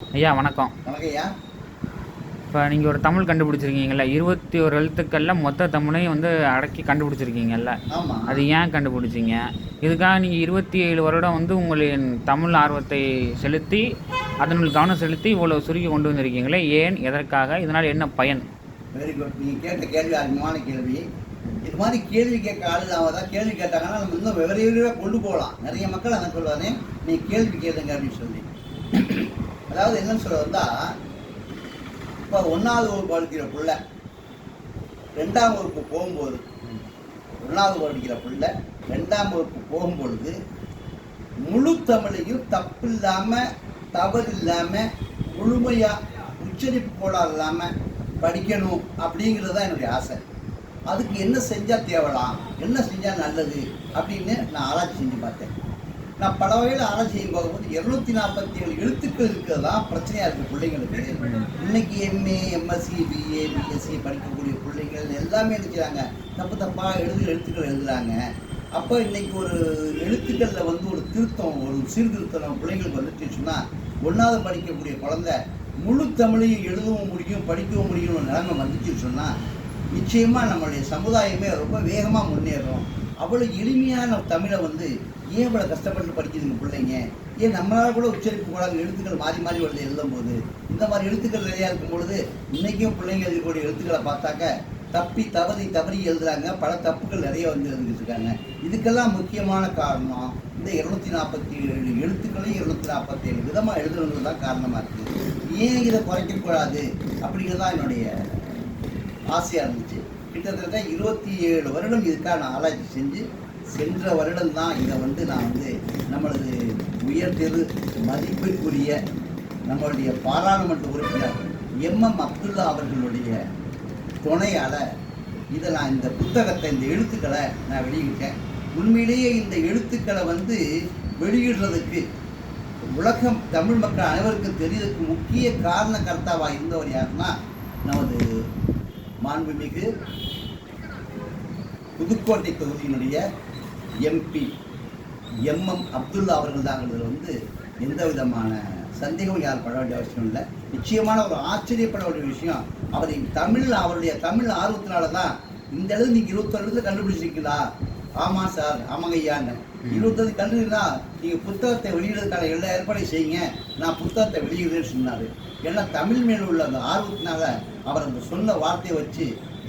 ஐயா வணக்கம். இப்போ நீங்கள் ஒரு தமிழ் கண்டுபிடிச்சிருக்கீங்கல்ல இருபத்தி ஒரு எழுத்துக்களில் மொத்த தமிழையும் வந்து அடக்கி கண்டுபிடிச்சிருக்கீங்கல்ல? அது ஏன் கண்டுபிடிச்சிங்க? இதுக்காக நீங்கள் இருபத்தி ஏழு வருடம் வந்து உங்களின் தமிழ் ஆர்வத்தை செலுத்தி அதனுள் கவனம் செலுத்தி இவ்வளோ சுருக்கி கொண்டு வந்திருக்கீங்களே ஏன் எதற்காக இதனால் என்ன பயன்? வெரி குட் நீங்கள் கேட்ட கேள்வி அருமையான கேள்வி. இது மாதிரி கேள்வி கேட்க ஆளுதாவ தான் கேள்வி கேட்டாங்கன்னா நம்ம இன்னும் விவர கொண்டு போகலாம். நிறைய மக்கள் அதை சொல்லுவானே நீ கேள்வி கேளுங்க அப்படின்னு சொல்லி. அதாவது என்னன்னு சொல்ல வந்தா இப்போ ஒன்றாவது வகுப்பு படிக்கிற பிள்ளை ரெண்டாம் வகுப்பு போகும்போது ஒன்றாவது படிக்கிற பிள்ளை ரெண்டாம் வகுப்பு போகும்பொழுது முழு தமிழையும் தப்பு இல்லாமல் தவறு இல்லாமல் முழுமையாக உச்சரிப்பு கோளாறு இல்லாமல் படிக்கணும் அப்படிங்கிறது தான் என்னுடைய ஆசை. அதுக்கு என்ன செஞ்சால் தேவலாம் என்ன செஞ்சால் நல்லது அப்படின்னு நான் ஆராய்ச்சி செஞ்சு பார்த்தேன். நான் பல வகையில் ஆராய்ச்சி செய்யும் போகும்போது இருநூத்தி நாற்பத்தி ஏழு எழுத்துக்கள் இருக்கிறதா தான் பிரச்சனையாக இருக்குது பிள்ளைங்களுக்கு. இன்னைக்கு எம்ஏ எம்எஸ்சி பிஏ பிஎஸ்சி படிக்கக்கூடிய பிள்ளைகள் எல்லாமே எழுதிக்கிறாங்க தப்பு தப்பாக எழுது எழுத்துக்கள் எழுதுறாங்க. அப்போ இன்னைக்கு ஒரு எழுத்துக்களில் வந்து ஒரு திருத்தம் ஒரு சீர்திருத்தம் நம்ம பிள்ளைங்களுக்கு வந்துட்டு சொன்னால் ஒன்றாவது படிக்கக்கூடிய குழந்தை முழு தமிழையும் எழுதவும் முடியும் படிக்கவும் முடியும்னு நிலைமை வந்துச்சு சொன்னால் நிச்சயமாக நம்மளுடைய சமுதாயமே ரொம்ப வேகமாக முன்னேறும். அவ்வளோ எளிமையான தமிழை வந்து ஏன் இவ்வளோ கஷ்டப்பட்டு படிக்குதுங்க பிள்ளைங்க? ஏன் நம்மளால் கூட உச்சரிப்பு கூடாது எழுத்துக்கள் மாறி மாறி வருது எழுதும் போது? இந்த மாதிரி எழுத்துக்கள் நிறையா இருக்கும் பொழுது இன்றைக்கும் பிள்ளைங்க எழுதக்கூடிய எழுத்துக்களை பார்த்தாக்க தப்பி தவறி தவறி எழுதுறாங்க. பல தப்புகள் நிறைய வந்து எழுதிட்டு இருக்காங்க. இதுக்கெல்லாம் முக்கியமான காரணம் இந்த இருநூத்தி நாற்பத்தி ஏழு எழுத்துக்களையும் இருநூத்தி நாற்பத்தி ஏழு விதமாக எழுதுறது தான் காரணமாக இருக்குது ஏன் இதை குறைக்கக்கூடாது அப்படிங்கிறது தான் என்னுடைய ஆசையாக இருந்துச்சு. கிட்டத்தட்ட இருபத்தி ஏழு வருடம் இதுக்காக நான் ஆராய்ச்சி செஞ்சு சென்ற வருடம் தான் இதை வந்து நான் வந்து நம்மளது உயர்திரு மதிப்பிற்குரிய நம்மளுடைய பாராளுமன்ற உறுப்பினர் எம்எம் அப்துல்லா அவர்களுடைய துணையால் இதை நான் இந்த புத்தகத்தை இந்த எழுத்துக்களை நான் வெளியிட்டேன். உண்மையிலேயே இந்த எழுத்துக்களை வந்து வெளியிடுறதுக்கு உலகம் தமிழ் மக்கள் அனைவருக்கும் தெரியறதுக்கு முக்கிய காரண கர்த்தாவாக இருந்தவர் யாருன்னா நமது மாண்புமிகு புதுக்கோட்டை தொகுதியினுடைய எம்பி எம்எம் அப்துல்லா அவர்கள் தாங்கிறது வந்து எந்த விதமான சந்தேகம் யார் பட வேண்டிய அவசியம் இல்லை. நிச்சயமான ஒரு ஆச்சரியப்பட வேண்டிய விஷயம் அவரை தமிழ் அவருடைய தமிழ் ஆர்வத்தினால தான் இந்த அளவு நீங்கள் இருபத்தொரு கண்டுபிடிச்சிருக்கீங்களா? ஆமாம் சார் ஆமாங்க ஐயான்னு இருபத்தொரு கண்டுனா நீங்கள் புத்தகத்தை வெளியிடுறதுக்கான எல்லா ஏற்பாடையும் செய்யுங்க. நான் புத்தகத்தை வெளியிடுறேன்னு சொன்னார். ஏன்னா தமிழ் மேல் உள்ள அந்த ஆர்வத்தினால அவர் அந்த சொன்ன வார்த்தையை வச்சு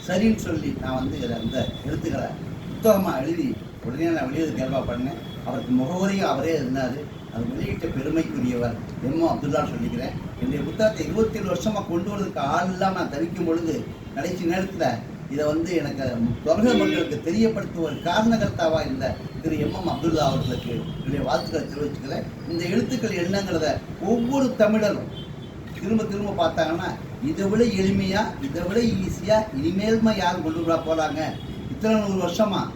சரின்னு சொல்லி நான் வந்து இதை அந்த எழுத்துக்களை புத்தகமாக எழுதி உடனே நான் வெளியிட ஏற்பாடு பண்ணேன். அவருக்கு முகவரியும் அவரே இருந்தார். அது வெளியிட்ட பெருமைக்குரியவர் எம்ஓ அப்துல்லா சொல்லிக்கிறேன். என்னுடைய புத்தகத்தை இருபத்தேழு வருஷமாக கொண்டு வரதுக்கு ஆள் இல்லாமல் நான் தவிக்கும் பொழுது கடைசி நேரத்தில் இதை வந்து எனக்கு தொடர்பு மக்களுக்கு தெரியப்படுத்துவதற்கு காரணகர்த்தாவாக இருந்த திரு எம்எம் அப்துல்லா அவர்களுக்கு என்னுடைய வாழ்த்துக்களை தெரிவிச்சுக்கிறேன். இந்த எழுத்துக்கள் என்னங்கிறத ஒவ்வொரு தமிழரும் திரும்ப திரும்ப பார்த்தாங்கன்னா இதை விட எளிமையாக இதை விட ஈஸியாக இனிமேல்மா யாரும் கொண்டு விட போகிறாங்க இத்தனை நூறு வருஷமாக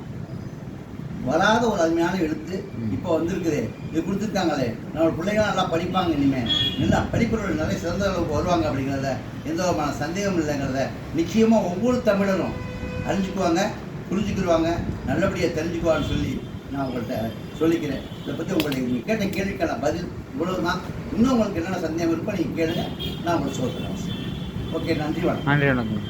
வராத ஒரு அருமையான எழுத்து இப்போ வந்திருக்குது. இது கொடுத்துருக்காங்களே. நம்ம பிள்ளைங்க நல்லா படிப்பாங்க இனிமேல் நல்லா படிப்பவர்கள் நிறைய சிறந்த அளவுக்கு வருவாங்க அப்படிங்கிறத எந்த விதமான சந்தேகம் இல்லைங்கிறத நிச்சயமாக ஒவ்வொரு தமிழரும் அறிஞ்சுக்குவாங்க புரிஞ்சுக்கிடுவாங்க நல்லபடியாக தெரிஞ்சுக்குவான்னு சொல்லி நான் உங்கள்கிட்ட சொல்லிக்கிறேன். இதை பற்றி உங்களுக்கு நீங்கள் கேட்ட கேள்விக்கான பதில் இவ்வளவு தான் இன்னும் உங்களுக்கு என்னென்ன சந்தேகம் இருக்கோ நீங்கள் கேளுங்க. நான் உங்களுக்கு சொல்கிறேன் ஓகே நன்றி வணக்கம். நன்றி வணக்கம்.